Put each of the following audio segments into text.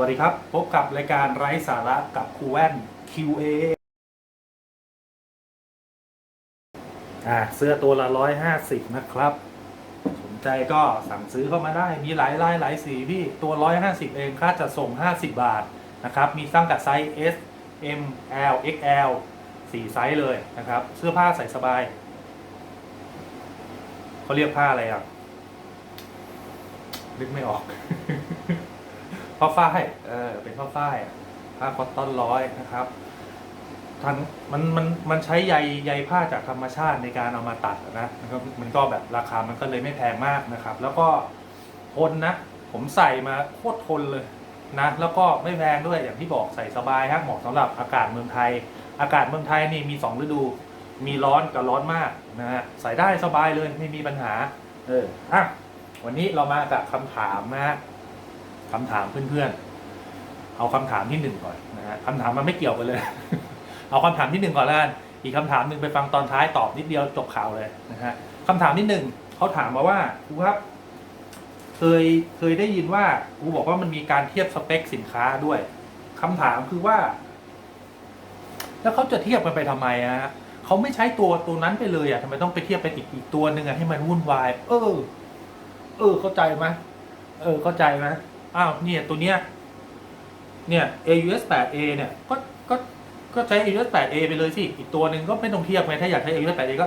วัสดีครับ พบกับรายการไร้สาระกับครูแว่น QA อ่าเสื้อตัวละร้อยห้าสิบนะครับ สนใจก็สั่งซื้อเข้ามาได้ มีหลายลายหลายสีพี่ ตัวร้อยห้าสิบเอง ค่าจะส่งห้าสิบบาทนะครับ มีตั้งแต่ไซส์ S M L XL สี่ไซส์เลยนะครับ เสื้อผ้าใส่สบาย เขาเรียกผ้าอะไรอะ นึกไม่ออก ผ้าฝ้ายเออเป็นผ้าฝ้ายผ้าคอตตอนร้อยนะครับทันมันมันมันใช้ใยใยผ้าจากธรรมชาติในการเอามาตัดนะมันก็มันก็แบบราคามันก็เลยไม่แพงมากนะครับ แล้วก็ทนนะ ผมใส่มาโคตรทนเลยนะแล้วก็ไม่แพงด้วยอย่างที่บอกใส่สบายฮะเหมาะสำหรับอากาศเมืองไทย อากาศเมืองไทยนี่มีสองฤดู มีร้อนกับร้อนมากนะฮะใส่ได้สบายเลยไม่มีปัญหา เอออะวันนี้เรามากับคำถามนะฮะ คำถามเพื่อนๆ เอาคำถามที่หนึ่งก่อนนะฮะคำถามมันไม่เกี่ยวกันเลย เอาคำถามที่หนึ่งก่อนแล้วกันอีกคำถามหนึ่งไปฟังตอนท้ายตอบนิดเดียวจบข่าวเลยนะฮะคำถามที่หนึ่งเขาถามมาว่าครูครับ เคยเคยได้ยินว่าครูบอกว่ามันมีการเทียบสเปคสินค้าด้วยคำถามคือว่า แล้วเขาจะเทียบกันไปทำไมอะฮะเขาไม่ใช้ตัวตัวนั้นไปเลยอะทำไมต้องไปเทียบเป็นอีกอีกตัวหนึ่งอะให้มันวุ่นวาย เออ เออ เข้าใจไหมเออ เข้าใจไหม อ้าวเนี่ยตัวเนี้ยเนี่ย AUS 8A เนี่ยก็ก็ก็ใช้ AUS 8A ไปเลยสิ อีกตัวหนึ่งก็ไม่ต้องเทียบไงถ้าอยากใช้ AUS 8A ก็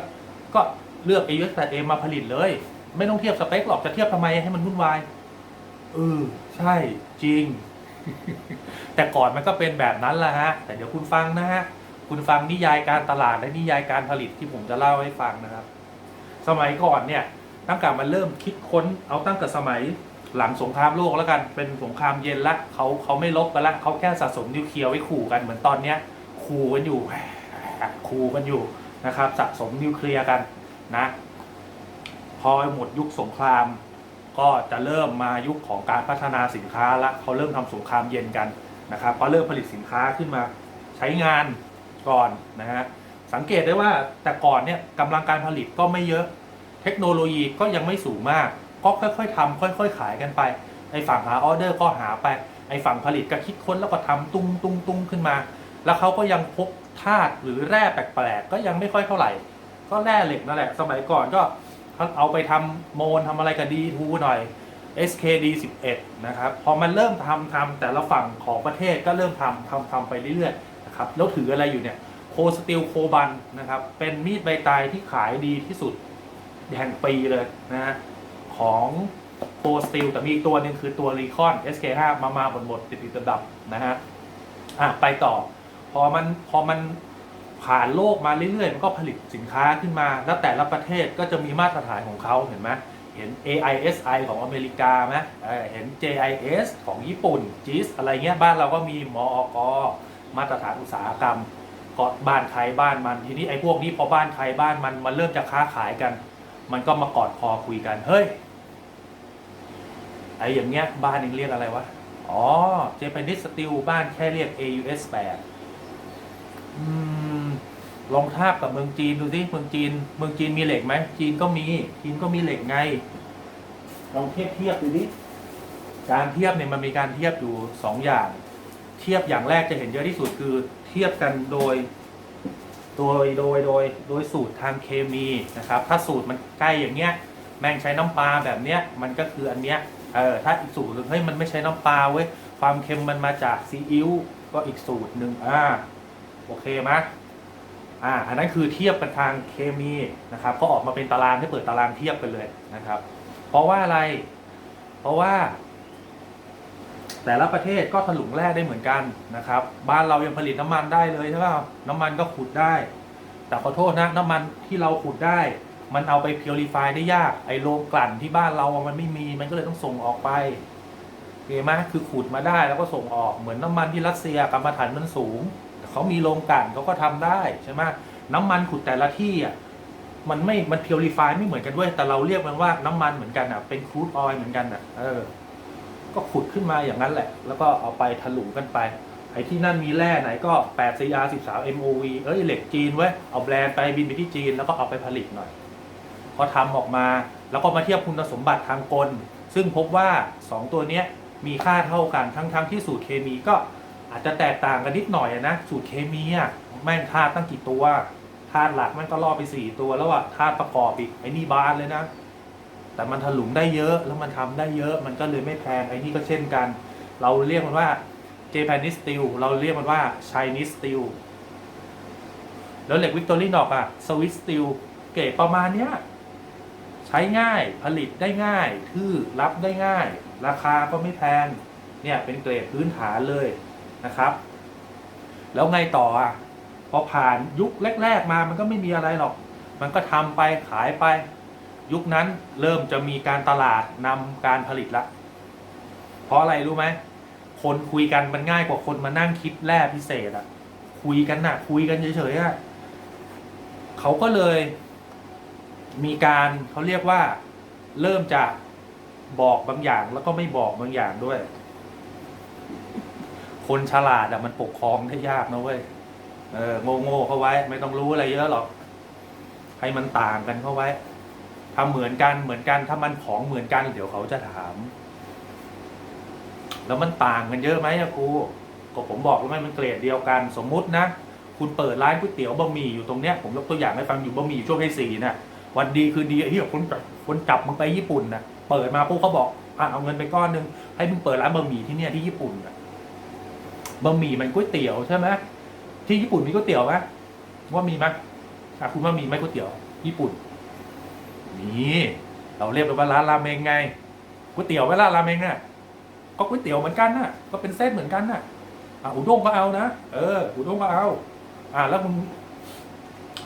ก็เลือก AUS 8A มาผลิตเลย ไม่ต้องเทียบสเปคหรอกจะเทียบทำไมให้มันวุ่นวายเออใช่จริง แต่ก่อนมันก็เป็นแบบนั้นแหละฮะ แต่เดี๋ยวคุณฟังนะฮะ คุณฟังนิยายการตลาดและนิยายการผลิตที่ผมจะเล่าให้ฟังนะครับ สมัยก่อนเนี่ยตั้งแต่มันเริ่มคิดค้นเอาตั้งแต่สมัย หลังสงครามโลกแล้วกันเป็นสงครามเย็นละเขาเขาไม่ลบกันละเขาแค่สะสมนิวเคลียร์ไว้ขู่กันเหมือนตอนเนี้ยขู่กันอยู่ขู่กันอยู่นะครับ สะสมนิวเคลียร์กันนะพอหมดยุคสงคราม ก็จะเริ่มมายุคของการพัฒนาสินค้าละเขาเริ่มทำสงครามเย็นกันนะครับก็เริ่มผลิตสินค้าขึ้นมาใช้งานก่อนนะฮะสังเกตได้ว่าแต่ก่อนเนี่ยกำลังการผลิตก็ไม่เยอะ เทคโนโลยีก็ยังไม่สูงมาก ก็ค่อยๆทำค่อย ๆ ขายกันไป ไอ้ฝั่งหาออเดอร์ก็หาไป ไอ้ฝั่งผลิตก็คิดค้นแล้วก็ทำตุ้งตุ้งตุ้งขึ้นมา แล้วเขาก็ยังพบธาตุหรือแร่แปลกๆก็ยังไม่ค่อยเท่าไหร่ ก็แร่เหล็กนั่นแหละ สมัยก่อนก็เอาไปทำโมนทำอะไรกับดีทูหน่อย SKD 11นะครับ พอมันเริ่มทำทำแต่ละฝั่งของประเทศก็เริ่มทำทำทำไปเรื่อยๆนะครับ แล้วถืออะไรอยู่เนี่ยโคสติลโคบันนะครับ เป็นมีดใบตายที่ขายดีที่สุดแห่งปีเลยนะฮะ ของโ o สติลแต่มีอีกตัวหนึ่งคือตัว Recon SK5 มามาบนหมดติดติดดับนะฮะอะไปต่อ พอมันพอมันผ่านโลกมาเรื่อยๆ มันก็ผลิตสินค้าขึ้นมา แล้วแต่ละประเทศก็จะมีมาตรฐานของเขาเห็นไหมเห็น AISI ของอเมริกาไหมเออเห็น JIS ของญี่ปุ่น JIS อะไรเงี้ยบ้านเราก็มีมอกมาตรฐานอุตสาหกรรมก็บ้านใครบ้านมันทีนี้ไอ้พวกนี้พอบ้านใครบ้านมันมันเริ่มจะค้าขายกัน มันก็มากอดคอคุยกัน เฮ้ย ไอ้อย่างเงี้ย บ้านเองเรียกอะไรวะ อ๋อ Japanese Steel บ้านแค่เรียก AUS 8อืม ลองทาบกับเมืองจีนดูสิ เมืองจีน เมืองจีนมีเหล็กไหม จีนก็มี จีนก็มีเหล็กไง ลองเทียบเทียบดูดิการเทียบเนี่ยมันมีการเทียบอยู่สองอย่าง เทียบอย่างแรกจะเห็นเยอะที่สุดคือเทียบกันโดย โดยโดยโดยโดยสูตรทางเคมีนะครับ ถ้าสูตรมันใกล้อย่างเงี้ย แม่งใช้น้ำปลาแบบเนี้ยมันก็คืออันเนี้ยเออถ้าอีกสูตรหนึ่งเฮ้ยมันไม่ใช้น้ำปลาเว้ยความเค็มมันมาจากซีอิ๊วก็อีกสูตรหนึ่งอ่าโอเคไหมอ่าอันนั้นคือเทียบกันทางเคมีนะครับ ก็ออกมาเป็นตารางให้เปิดตารางเทียบกันเลยนะครับ เพราะว่าอะไร เพราะว่า แต่ละประเทศก็ถลุงแร่ได้เหมือนกันนะครับ บ้านเรายังผลิตน้ำมันได้เลยใช่ไหมน้ำมันก็ขุดได้ แต่ขอโทษนะน้ำมันที่เราขุดได้ มันเอาไปพิวริฟายได้ยากไอโรงกลั่นที่บ้านเรามันไม่มีมันก็เลยต้องส่งออกไปโอเคไหมคือขุดมาได้แล้วก็ส่งออกเหมือนน้ำมันที่รัสเซียกรรมฐานมันสูงเขามีโรงกลั่นเขาก็ทำได้ใช่ไหมน้ำมันขุดแต่ละที่อะมันไม่มันพิวริฟายไม่เหมือนกันด้วย แต่เราเรียกมันว่าน้ำมันเหมือนกันอะเป็นครูดออยล์เหมือนกันอะเออ ก็ขุดขึ้นมาอย่างนั้นแหละ แล้วก็เอาไปถลุงกันไป ไอ้ที่นั่นมีแร่ไหนก็ 8 CR 13 MOV เอ้ยเหล็กจีนเว้ย เอาแบรนด์ไปบินไปที่จีนแล้วก็เอาไปผลิตหน่อยพอทำออกมาแล้วก็มาเทียบคุณสมบัติทางกล ซึ่งพบว่า 2 ตัวเนี้ยมีค่าเท่ากันทั้งทั้งที่สูตรเคมีก็อาจจะแตกต่างกันนิดหน่อยนะ สูตรเคมีอะแม่งธาตุตั้งกี่ตัวธาตุหลักแม่งก็ล่อไปสี่ตัวแล้วอะธาตุประกอบอีกไอ้นี่บานเลยนะ แต่มันถลุงได้เยอะแล้วมันทำได้เยอะมันก็เลยไม่แพงไอ้นี่ก็เช่นกัน เราเรียกมันว่า Japanese steel เราเรียกมันว่า Chinese steel แล้วเหล็กวิกตอรี่นอกอะสวิสสตีลเกรดประมาณเนี้ยใช้ง่ายผลิตได้ง่ายทื่อรับได้ง่าย ราคาก็ไม่แพงเนี่ยเป็นเกรดพื้นฐานเลยนะครับ แล้วไงต่ออะพอผ่านยุคแรก ๆมามันก็ไม่มีอะไรหรอก มันก็ทำไปขายไป ยุคนั้นเริ่มจะมีการตลาดนำการผลิตละ เพราะอะไรรู้ไหมคนคุยกันมันง่ายกว่าคนมานั่งคิดแร่พิเศษอะคุยกันน่ะคุยกันเฉยๆอะเขาก็เลย มีการเขาเรียกว่า เริ่มจะบอกบางอย่างแล้วก็ไม่บอกบางอย่างด้วย คนฉลาดอะมันปกครองได้ยากนะเว้ยเออโง่โง่ๆเข้าไว้ ไม่ต้องรู้อะไรเยอะหรอก ให้มันต่างกันเข้าไว้ ทำเหมือนกันเหมือนกันถ้ามันของเหมือนกัน เดี๋ยวเขาจะถาม แล้วมันต่างกันเยอะไหมครูก็ผมบอกแล้วไหมมันเกรดเดียวกัน สมมุตินะคุณเปิดร้านก๋วยเตี๋ยวบะหมี่อยู่ตรงเนี้ยผมยกตัวอย่างให้ฟังอยู่บะหมี่ช่วงที่สี่น่ะวันดีคือดีไอ้เหี้ยคนจับคนจับมึงไปญี่ปุ่นน่ะเปิดมาปุ๊บเขาบอกอะเอาเงินไปก้อนหนึงให้มึงเปิดร้านบะหมี่ที่เนี่ยที่ญี่ปุ่นน่ะบะหมี่มันก๋วยเตี๋ยวใช่ไหมที่ญี่ปุ่นมีก๋วยเตี๋ยวไหมว่ามีไหมอะคุณว่ามีไหมก๋วยเตี๋ยว ญี่ปุ่น มีเราเรียกกันว่าร้านราเมงไงก๋วยเตี๋ยวไหมล่ะราเมงน่ะก็ก๋วยเตี๋ยวเหมือนกันน่ะ ก็เป็นเส้นเหมือนกันน่ะอะอุด้งก็เอานะเอออุด้งก็เอา อ่าแล้วมึง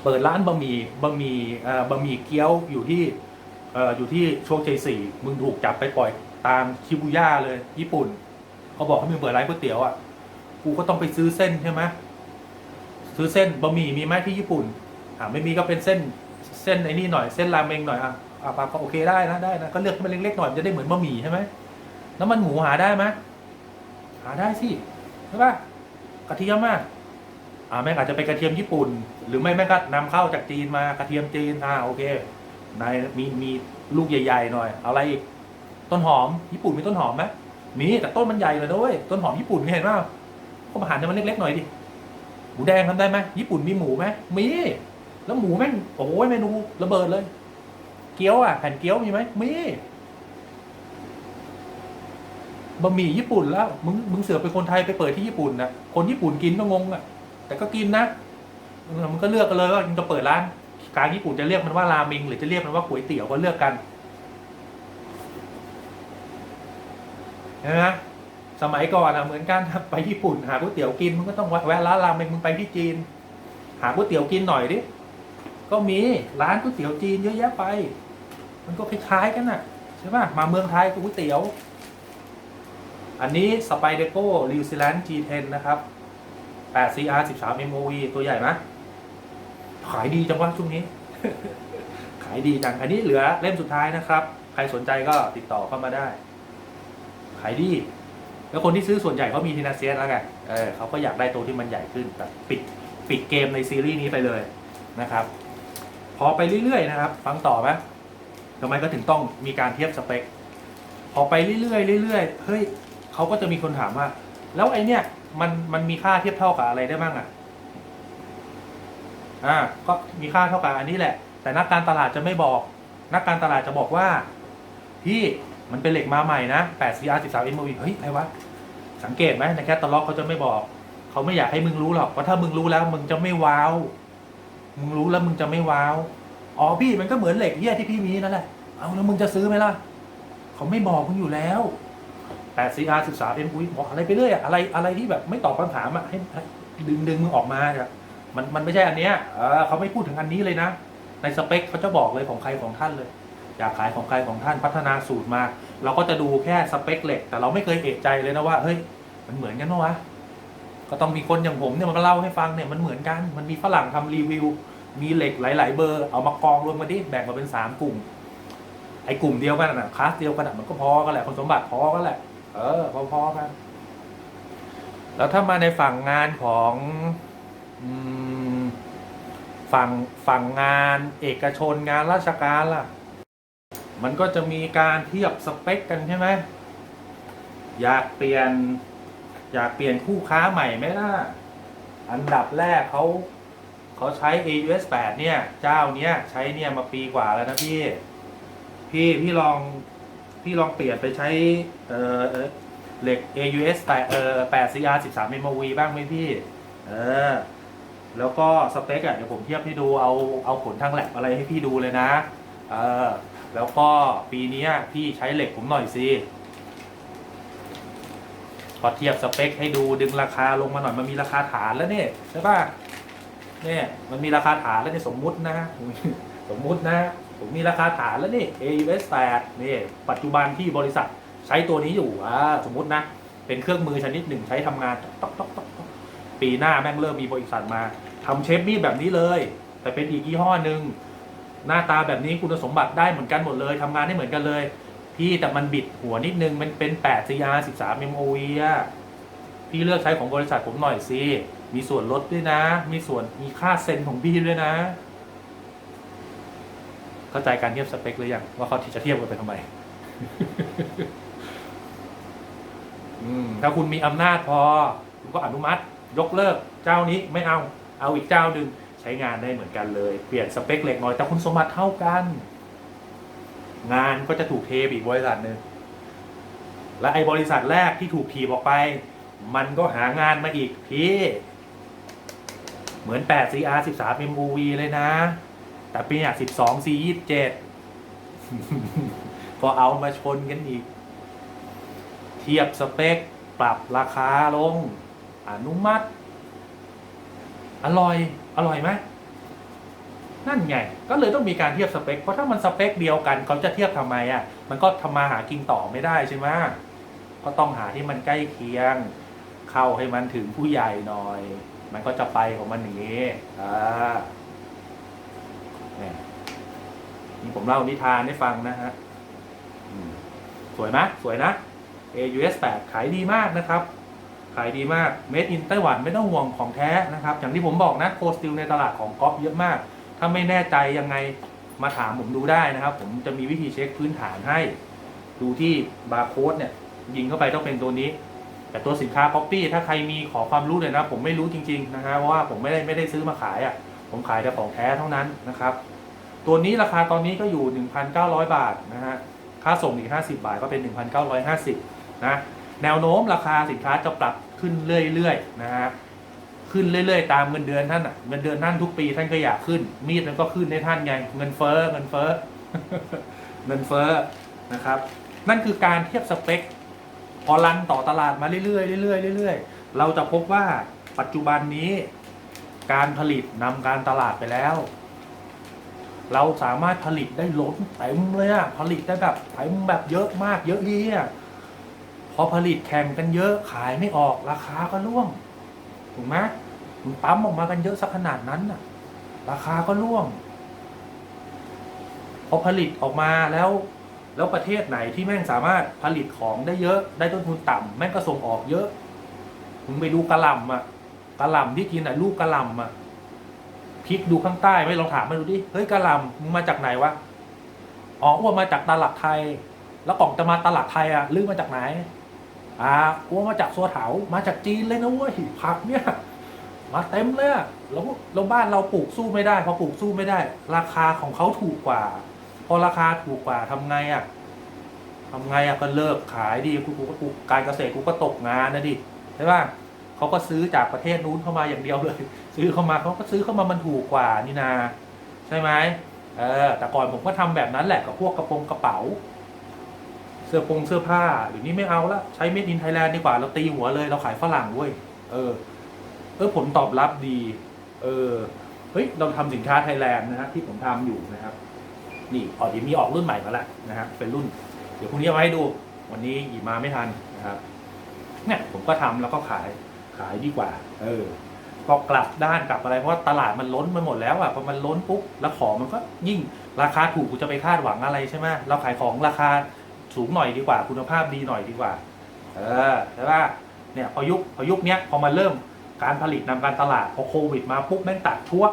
เปิดร้านบะหมี่บะหมี่เอ่อบะหมี่เกี๊ยวอยู่ที่เอ่ออยู่ที่โชคชัยสี่มึงถูกจับไปปล่อยตามชิบูย่าเลย ญี่ปุ่นเขาบอกให้มึงเปิดร้านก๋วยเตี๋ยวอะกูก็ต้องไปซื้อเส้นใช่ไหมซื้อเส้นบะหมี่มีไหมที่ญี่ปุ่นอ่าไม่มีก็เป็นเส้น เส้นไอ้นี่หน่อยเส้นราเมงหน่อยอะอะปะก็โอเคได้นะได้นะก็เลือกให้มันเล็กๆหน่อยมันจะได้เหมือนบะหมี่ใช่ไหมน้ำมันหมูหาได้ไหมหาได้สิใช่ปะกระเทียมอะอ่าแม่งอาจจะเป็นกระเทียมญี่ปุ่น หรือไม่แม่งก็นำเข้าจากจีนมากระเทียมจีนอ่าโอเคนายมีมีลูกใหญ่ๆหน่อย เอาอะไรอีกต้นหอมญี่ปุ่นมีต้นหอมไหมมีแต่ต้นมันใหญ่เลยด้วยต้นหอมญี่ปุ่นเห็นป่าก็มาหั่นให้มันเล็กๆหน่อยดิหมูแดงทำได้ไหมญี่ปุ่นมีหมูไหมมี แล้วหมูแม่งโอ้ยเมนูระเบิดเลย เกี๊ยวอะแผ่นเกี๊ยวมีไหมมีบะหมี่ญี่ปุ่นแล้ว มึงมึงเสือกเป็นคนไทยไปเปิดที่ญี่ปุ่นนะคนญี่ปุ่นกินก็งงอะ แต่ก็กินนะมันก็เลือกกันเลยว่าจะเปิดร้านกลางญี่ปุ่นจะเรียกมันว่าราเมงหรือจะเรียกมันว่าก๋วยเตี๋ยวก็เลือกกันนไหมสมัยก่อนอะเหมือนกันไปญี่ปุ่น หาก๋วยเตี๋ยวกินมึงก็ต้องแวะร้านราเมงมึงไปที่จีน หาก๋วยเตี๋ยวกินหน่อยดิ ก็มีร้านก๋วยเตี๋ยวจีนเยอะแยะไป มันก็คล้ายๆกันน่ะใช่ป่ะมาเมืองไทยก๋วยเตี๋ยว อันนี้สไปเดโก้ริวซิแลนด์ G10 นะครับ 8CR 13 MOV ตัวใหญ่ไหมขายดีจังวะช่วงนี้ ขายดีจัง อันนี้เหลือเล่มสุดท้ายนะครับ ใครสนใจก็ติดต่อเข้ามาได้ ขายดี แล้วคนที่ซื้อส่วนใหญ่เขามีทีนาเซียสแล้วไงเออเขาก็อยากได้ตัวที่มันใหญ่ขึ้นแต่ปิดปิดเกมในซีรีส์นี้ไปเลยนะครับ พอไปเรื่อยๆนะครับ ฟังต่อไหมทำไมก็ถึงต้องมีการเทียบสเปค พอไปเรื่อยๆเรื่อยๆเฮ้ยเขาก็จะมีคนถามว่า แล้วไอเนี้ยมันมันมีค่าเทียบเท่ากับอะไรได้บ้างอะอ่าก็มีค่าเท่ากับอันนี้แหละ แต่นักการตลาดจะไม่บอก นักการตลาดจะบอกว่าพี่มันเป็นเหล็กมาใหม่นะ 8CR 13 MOV เฮ้ยอะไรวะ สังเกตไหมในแคตตาล็อกเขาจะไม่บอก เขาไม่อยากให้มึงรู้หรอกเพราะถ้ามึงรู้แล้วมึงจะไม่ว้าว มึงรู้แล้วมึงจะไม่ว้าว อ๋อพี่มันก็เหมือนเหล็กเหี้ยที่พี่มีนั่นแหละ เอาแล้วมึงจะซื้อไหมล่ะ เขาไม่บอกมึงอยู่แล้ว 8CR 13 MOV บอกอะไรไปเรื่อยอะอะไรอะไรที่แบบไม่ตอบคำถามอะให้ดึงดึงมึงออกมาอะมันมันไม่ใช่อันเนี้ยเออเขาไม่พูดถึงอันนี้เลยนะ ในสเปคเขาจะบอกเลยของใครของท่านเลย อยากขายของใครของท่านพัฒนาสูตรมา เราก็จะดูแค่สเปคเหล็ก แต่เราไม่เคยเอะใจเลยนะว่าเฮ้ยมันเหมือนกันปะวะ ก็ต้องมีคนอย่างผมเนี่ยมันมาเล่าให้ฟังเนี่ยมันเหมือนกัน มันมีฝรั่งทำรีวิว มีเหล็กหลาย ๆ เบอร์เอามากองรวมมาดิแบ่งมาเป็นสามกลุ่ม ไอ้กลุ่มเดียวกันนะคลาสเดียวกันนะมันก็พอกันแหละคุณสมบัติพอกันแหละ เออพอๆกัน แล้วถ้ามาในฝั่งงานของฝั่งฝั่งงานเอกชนงานราชการล่ะ มันก็จะมีการเทียบสเปคกันใช่ไหมอยากเปลี่ยน อยากเปลี่ยนคู่ค้าใหม่ไหมล่ะ อันดับแรกเขาเขาใช้ AUS 8เนี่ย เจ้าเนี้ยใช้เนี่ยมาปีกว่าแล้วนะพี่ พี่พี่ลองพี่ลองเปลี่ยนไปใช้เออเหล็ก AUS 8เออ8 CR 13 MOV บ้างไหมพี่ เออ แล้วก็สเปคอะเดี๋ยวผมเทียบให้ดูเอาเอาผลทางแลบอะไรให้พี่ดูเลยนะ เออ แล้วก็ปีนี้พี่ใช้เหล็กผมหน่อยสิ อเทียบสเปคให้ดูดึงราคาลงมาหน่อยมันมีราคาฐานแล้วเนี่ยใช่ป่ะเนี่ยมันมีราคาฐานแล้วเนี่ยสมมุตินะสมมุตินะผมมีราคาฐานแล้วนี่ AUS 8นี่ปัจจุบันที่บริษัทใช้ตัวนี้อยู่อ่าสมมุตินะ เป็นเครื่องมือชนิดหนึ่งใช้ทำงานต๊อกต๊อกต๊อกปีหน้าแม่งเริ่มมีบริษัทมาทำเชฟมีดแบบนี้เลย แต่เป็นอีกยี่ห้อหนึ่งหน้าตาแบบนี้คุณสมบัติได้เหมือนกันหมดเลยทำงานได้เหมือนกันเลย พี่แต่มันบิดหัวนิดนึง มันเป็น8 CR 13 MOV อะพี่เลือกใช้ของบริษัทผมหน่อยสิ มีส่วนลดด้วยนะ มีส่วนมีค่าเซ็นของพี่ด้วยนะ เข้าใจการเทียบสเปคหรือยังว่าเขาจะเทียบกันไปทำไมอืมถ้าคุณมีอำนาจพอ คุณก็อนุมัติ ยกเลิกเจ้านี้ไม่เอา เอาอีกเจ้าหนึ่งใช้งานได้เหมือนกันเลย เปลี่ยนสเปคเล็กน้อยแต่คุณสมบัติเท่ากัน งานก็จะถูกเทไปอีกบริษัทหนึ่งและไอ้บริษัทแรกที่ถูกถีบออกไป มันก็หางานมาอีกพี่เหมือน8 CR 13 MOV เลยนะ แต่ปีนี้12 C 27พอเอามาชนกันอีก เทียบสเปค ปรับราคาลง อนุมัติ อร่อย อร่อยไหม นั่นไง ก็เลยต้องมีการเทียบสเปค เพราะถ้ามันสเปคเดียวกันเขาจะเทียบทำไมอะ มันก็ทำมาหากินต่อไม่ได้ใช่ไหมก็ต้องหาที่มันใกล้เคียง เข้าให้มันถึงผู้ใหญ่หน่อย มันก็จะไปของมันอย่างนี้อ่านี่ผมเล่านิทานให้ฟังนะฮะสวยไหมสวยนะ AUS 8ขายดีมากนะครับ ขายดีมาก Made in ไต้หวันไม่ต้องห่วงของแท้นะครับ อย่างที่ผมบอกนะโคสติลในตลาดของก๊อฟเยอะมาก ถ้าไม่แน่ใจยังไงมาถามผมดูได้นะครับ ผมจะมีวิธีเช็คพื้นฐานให้ ดูที่บาร์โค้ดเนี่ย ยิงเข้าไปต้องเป็นตัวนี้ แต่ตัวสินค้า Copy ถ้าใครมีขอความรู้เลยนะ ผมไม่รู้จริงๆนะฮะเพราะว่าผมไม่ได้ไม่ได้ซื้อมาขายอะ่ะ ผมขายแต่ของแท้เท่านั้นนะครับ ตัวนี้ราคาตอนนี้ก็อยู่ 1,900 บาทนะฮะค่าส่งอีก50 บาทก็เป็น 1,950นะแนวโน้มราคาสินค้าจะปรับขึ้นเรื่อยๆนะฮะ ขึ้นเรื่อยๆ ตามเงินเดือนท่านอะเงินเดือนท่านทุกปีท่านก็อยากขึ้น มีดมันก็ขึ้นในท่านไงเงินเฟ้อเงินเฟ้อเงินเฟ้อนะครับ นั่นคือการเทียบสเปค พอรันต่อตลาดมาเรื่อยๆเรื่อยๆเรื่อยๆเราจะพบว่าปัจจุบันนี้ การผลิตนำการตลาดไปแล้ว เราสามารถผลิตได้ล้นเต็มเลยอะผลิตได้แบบเต็มแบบเยอะมากเยอะเฮียพอผลิตแข่งกันเยอะขายไม่ออกราคาก็ร่วง ถูกไหมมันปั๊มออกมากันเยอะสักขนาดนั้นน่ะ ราคาก็ร่วงพอผลิตออกมาแล้ว แล้วประเทศไหนที่แม่งสามารถผลิตของได้เยอะได้ต้นทุนต่ำแม่งก็ส่งออกเยอะมึงไปดูกระลำอะกระลำที่กินอะลูกกระลำอะพลิกดูข้างใต้ไม่ลองถามมาดูดิเฮ้ยกระลำมึงมาจากไหนวะอ๋ออ้วนมาจากตลาดไทย แล้วกล่องจะมาตลาดไทยอะลือมาจากไหน อ่าอ้วมาจากซัวเถามาจากจีนเลยนะเว้ยผักเนี่ย มาเต็มเลยอะแล้วแล้วบ้านเราปลูกสู้ไม่ได้พอปลูกสู้ไม่ได้ ราคาของเขาถูกกว่า พอราคาถูกกว่าทำไงอะทำไงอะก็เลิกขายดิกูกูก็กูการเกษตรกูก็ตกงานนะดิใช่ป่ะเขาก็ซื้อจากประเทศนู้นเข้ามาอย่างเดียวเลย ซื้อเข้ามาเขาก็ซื้อเข้ามามันถูกกว่านี่นา ใช่ไหมเออแต่ก่อนผมก็ทำแบบนั้นแหละกับพวกกระโปรงกระเป๋า เสื้อปงเสื้อผ้าเดี๋ยวนี้ไม่เอาละใช้เม็ดอินไทยแลนด์ดีกว่า เราตีหัวเลย เราขายฝรั่งเว้ยเออ เออผลตอบรับดี เออเฮ้ยเราทำสินค้าไทยแลนด์นะฮะที่ผมทำอยู่นะครับ นี่ออเดี๋ยวมีออกรุ่นใหม่มาแล้วนะฮะเป็นรุ่น เดี๋ยวพรุ่งนี้เอาให้ดู วันนี้หยิบมาไม่ทันนะครับ เนี่ยผมก็ทำแล้วก็ขายขายดีกว่า เออก็กลับด้านกลับอะไร เพราะตลาดมันล้นไปหมดแล้วอะพอมันล้นปุ๊บแล้วของมันก็ยิ่งราคาถูกกูจะไปคาดหวังอะไรใช่ไหมเราขายของราคา สูงหน่อยดีกว่า คุณภาพดีหน่อยดีกว่า เออใช่ป่ะเนี่ยพอยุคพอยุคเนี้ยพอมาเริ่มการผลิตนำการตลาดพอโควิดมาปุ๊บแม่งตัดทั่ว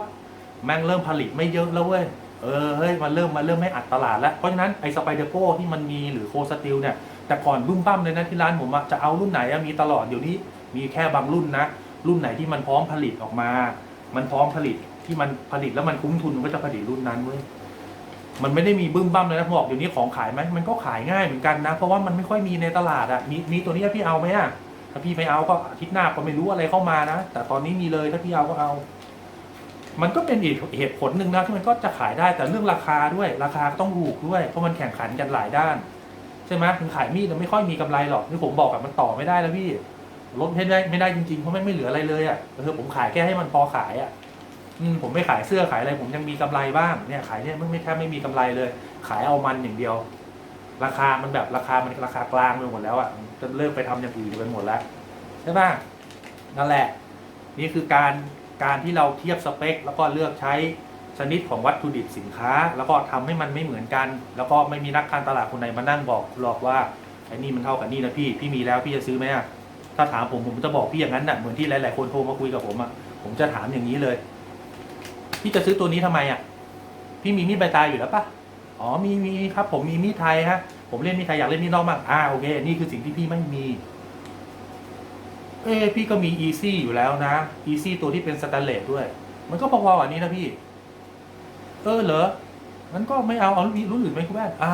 แม่งเริ่มผลิตไม่เยอะแล้วเว้ยเออเฮ้ยมันเริ่มมันเริ่มไม่อัดตลาดแล้วเพราะฉะนั้นไอ้สไปเดอร์โก้ที่มันมีหรือโคสติลเนี่ยแต่ก่อนรุ่มปั้มเลยนะที่ร้านผมจะเอารุ่นไหนมีตลอดเดี๋ยวนี้มีแค่บางรุ่นนะ รุ่นไหนที่มันพร้อมผลิตออกมา มันพร้อมผลิตที่มันผลิตแล้วมันคุ้มทุนมันก็จะผลิตรุ่นนั้นเว้ย มันไม่ได้มีบึ้มบั้มเลยนะผมบอกเดี๋ยวนี้ของขายไหมมันก็ขายง่ายเหมือนกันนะ เพราะว่ามันไม่ค่อยมีในตลาดอะมีมีตัวนี้พี่เอาไหมอะถ้าพี่ไม่เอาก็อาทิตย์หน้าก็ไม่รู้อะไรเข้ามานะ แต่ตอนนี้มีเลยถ้าพี่เอาก็เอา มันก็เป็นอีกเหตุผลหนึ่งนะที่มันก็จะขายได้แต่เรื่องราคาด้วย ราคาต้องถูกด้วย เพราะมันแข่งขันกันหลายด้านใช่ไหมถึงขายมีดมันไม่ค่อยมีกำไรหรอกที่ผมบอกอะมันต่อไม่ได้แล้วพี่ลดไม่ได้ไม่ได้จริงๆเพราะมันไม่เหลืออะไรเลยอะเออผมขายแค่ให้มันพอขายอะ อืมผมไม่ขายเสื้อขายอะไรผมยังมีกำไรบ้างเนี่ยขายเนี่ยไม่ไม่แทบไม่มีกำไรเลย ขายเอามันอย่างเดียว ราคามันแบบราคามันราคากลางไปหมดแล้วอะจะเลิกไปทำอย่างอื่นไปหมดแล้วใช่ป่ะนั่นแหละ นี่คือการการที่เราเทียบสเปค แล้วก็เลือกใช้ชนิดของวัตถุดิบสินค้า แล้วก็ทำให้มันไม่เหมือนกัน แล้วก็ไม่มีนักการตลาดคนไหนมานั่งบอกหรอกว่าไอ้นี่มันเท่ากับนี่นะพี่พี่มีแล้วพี่จะซื้อไหมอะถ้าถามผมผมจะบอกพี่อย่างนั้นน่ะเหมือนที่หลาย ๆ คนโทรมาคุยกับผมอะผมจะถามอย่างนี้เลย พี่จะซื้อตัวนี้ทำไมอะ พี่มีมีดใบตายอยู่แล้วปะอ๋อมีมีครับ ผมมีมีดไทยฮะ ผมเล่นมีดไทยอยากเล่นมีดนอกมากอ่าโอเค นี่คือสิ่งที่พี่ไม่มี เอ้พี่ก็มี Easy อยู่แล้วนะ Easy ตัวที่เป็นสแตนเลสด้วย มันก็พอๆกับนี้นะพี่ เออเหรอมันก็ไม่เอาเอารุ่นรุ่นอื่นไหมคุณแม่อ่า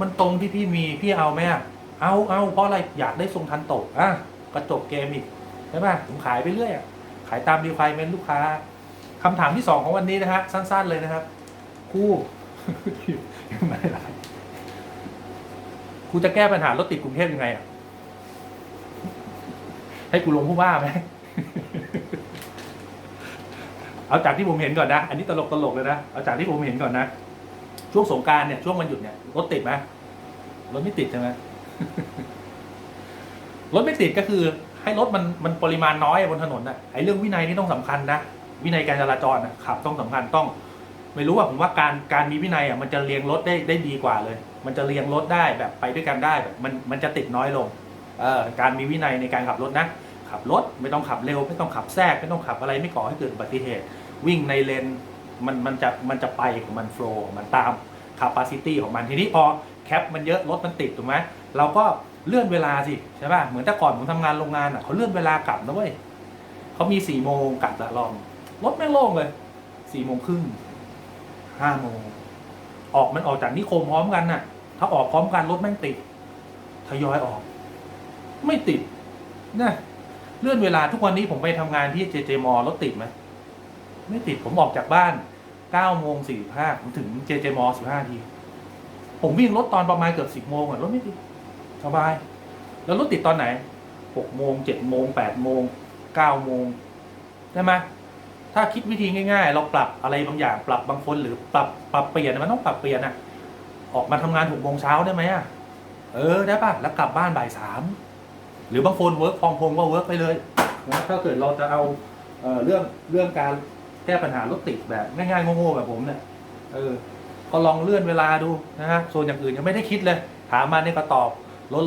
มันตรงที่พี่มีพี่เอาไหมอะเอาเอาเพราะอะไรอยากได้ทรงทันโตะอะก็จบเกมอีกใช่ป่ะผมขายไปเรื่อยอะขายตามดีไฟเมนลูกค้า คำถามที่สองของวันนี้นะฮะสั้น ๆเลยนะครับครูยังไม่ได้ครูจะแก้ปัญหารถติดกรุงเทพยังไงอะให้กูลงผู้ว่าไหมเอาจากที่ผมเห็นก่อนนะ อันนี้ตลกตลกๆเลยนะ เอาจากที่ผมเห็นก่อนนะ ช่วงสงการเนี่ย ช่วงวันหยุดเนี่ยรถติดไหมรถไม่ติดใช่ไหมรถไม่ติดก็คือ ให้รถมันมันปริมาณน้อยบนถนนน่ะไอ้เรื่องวินัยนี่ต้องสำคัญนะ วินัยการจราจรนะขับต้องสำคัญต้อง ไม่รู้ว่าผมว่าการการมีวินัยอะมันจะเรียงรถได้ได้ดีกว่าเลย มันจะเรียงรถได้แบบไปด้วยกันได้แบบมันมันจะติดน้อยลงเอ่อการมีวินัยในการขับรถนะขับรถไม่ต้องขับเร็ว ไม่ต้องขับแทรกไม่ต้องขับอะไรไม่ก่อให้เกิดอุบัติเหตุ วิ่งในเลนมันมันจะมันจะไปของมันโฟล์มันตาม capacity ของมันทีนี้พอแคปมันเยอะรถมันติดถูกไหมเราก็เลื่อนเวลาสิใช่ป่ะเหมือนแต่ก่อนผมทำงานโรงงานอะเขาเลื่อนเวลากลับนะเว้ยเขามีสี่โมงกลับละลอง รถแม่งโล่งเลยสี่โมงครึ่งห้าโมงออกมันออกจากนิคมพร้อมกันน่ะ ถ้าออกพร้อมกันรถแม่งติดทยอยออก ไม่ติดนะเลื่อนเวลาทุกวันนี้ผมไปทำงานที่เจเจมอรถติดไหมไม่ติดผมออกจากบ้านเก้าโมงสี่ห้าผมถึงเจเจมอสิบห้าที ผมวิ่งรถตอนประมาณเกือบสิบโมงอะรถไม่ติดสบาย แล้วรถติดตอนไหนหกโมงเจ็ดโมงแปดโมงเก้าโมงใช่ไหม ถ้าคิดวิธีง่ายๆ เราปรับอะไรบางอย่าง ปรับบางคนหรือปรับปรับเปลี่ยนมันต้องปรับเปลี่ยนอะออกมาทำงานหกโมงเช้าได้ไหมอะเออได้ป่ะแล้วกลับบ้านบ่ายสามหรือบางคนเวิร์กฟอร์มโฮมก็เวิร์กไปเลยนะถ้าเกิดเราจะเอาเออเรื่องเรื่องการแก้ปัญหารถติดแบบง่ายๆโง่ๆแบบผมเนี่ยเออก็ลองเลื่อนเวลาดูนะฮะส่วนอย่างอื่นยังไม่ได้คิดเลย ถามมาเนี่ยก็ตอบ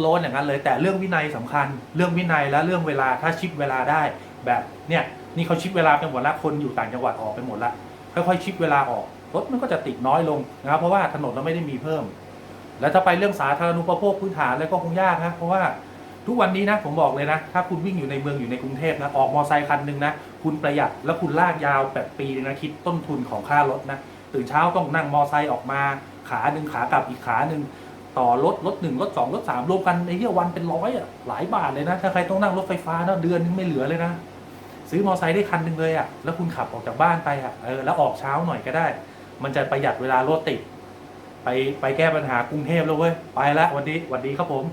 ล้นๆอย่างนั้นเลย แต่เรื่องวินัยสำคัญ เรื่องวินัยและเรื่องเวลาถ้าชิปเวลาได้แบบเนี่ย นี่เขาชิปเวลาไปหมดล้วคนอยู่ต่างจังหวัดออกไปหมดล้วค่อยๆชิปเวลาออกรถมันก็จะติดน้อยลงนะครับเพราะว่าถนนเราไม่ได้มีเพิ่ม แล้วถ้าไปเรื่องสาธารณูปโภคพื้นฐานอะไรก็คงยากนะเพราะว่าทุกวันนี้นะผมบอกเลยนะ ถ้าคุณวิ่งอยู่ในเมืองอยู่ในกรุงเทพนะออกมอไซค์คันหนึ่งนะคุณประหยัดแล้วคุณลากยาวแบบปีนึงนะคิดต้นทุนของค่ารถนะตื่นเช้าต้องนั่งมอไซค์ออกมา ขาหนึ่งขากลับอีกขาหนึ่งต่อรถรถหนึ่งรถสองรถสามรวมกันไอ้เหี้ยวันเป็นร้อยอะหลายบาทเลยนะ ถ้าใครต้องนั่งรถไฟฟ้านะเดือนนึงไม่เหลือเลยนะ ซื้อมอไซค์ได้คันหนึ่งเลยอะแล้วคุณขับออกจากบ้านไปอะเออแล้วออกเช้าหน่อยก็ได้ มันจะประหยัดเวลารถติด ไปไปแก้ปัญหากรุงเทพแล้วเว้ยไปละวันนี้วันดีครับผม